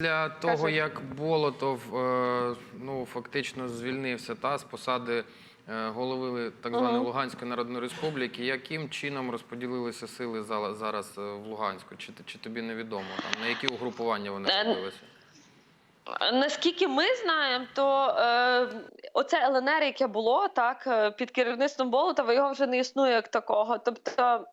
Після того, Кажи. як Болотов е, ну, фактично звільнився та, з посади е, голови так званої Мгм. Луганської Народної Республіки, яким чином розподілилися сили зараз е, в Луганську? Чи, чи тобі невідомо? Там, на які угрупування вони Е. Наскільки ми знаємо, то е, оце ЛНР, яке було так під керівництвом Болотова, його вже не існує як такого. Тобто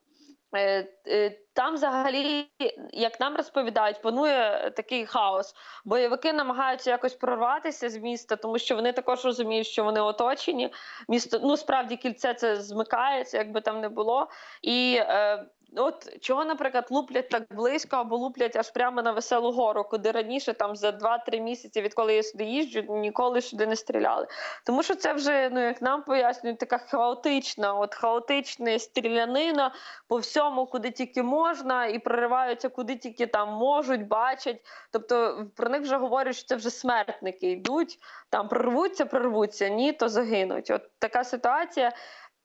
там взагалі, як нам розповідають, панує такий хаос. Бойовики намагаються якось прорватися з міста, тому що вони також розуміють, що вони оточені. Місто ну справді кільце це змикається, якби там не було. І е, От чого, наприклад, луплять так близько або луплять аж прямо на веселу гору, куди раніше там за 2-3 місяці, відколи я сюди їжджу, ніколи сюди не стріляли. Тому що це вже, ну як нам пояснюють, така хаотична, от хаотична стрілянина по всьому, куди тільки можна, і прориваються куди тільки там можуть, бачать. Тобто про них вже говорять, що це вже смертники йдуть, там прорвуться, прорвуться, ні, то загинуть. От така ситуація.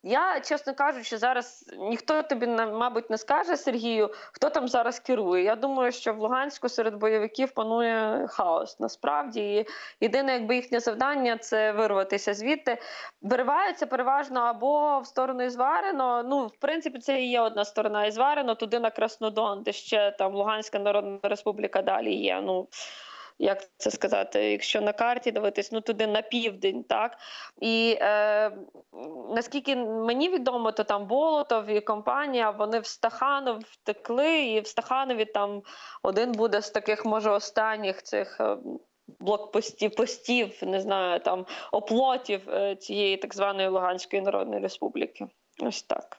Я, чесно кажучи, зараз ніхто тобі мабуть не скаже Сергію, хто там зараз керує. Я думаю, що в Луганську серед бойовиків панує хаос. Насправді, і єдине, якби їхнє завдання це вирватися звідти. Вириваються переважно або в сторону Ізварено. Ну, в принципі, це і є одна сторона Ізварено, туди на Краснодон, де ще там Луганська Народна Республіка далі є. Ну як це сказати, якщо на карті дивитись, ну туди на південь, так і е, наскільки мені відомо, то там Болотов і компанія вони в Стаханов втекли, і в Стаханові там один буде з таких, може, останніх цих. е, Блокпостів, постів, не знаю, там оплотів е, цієї так званої Луганської Народної Республіки. Ось так.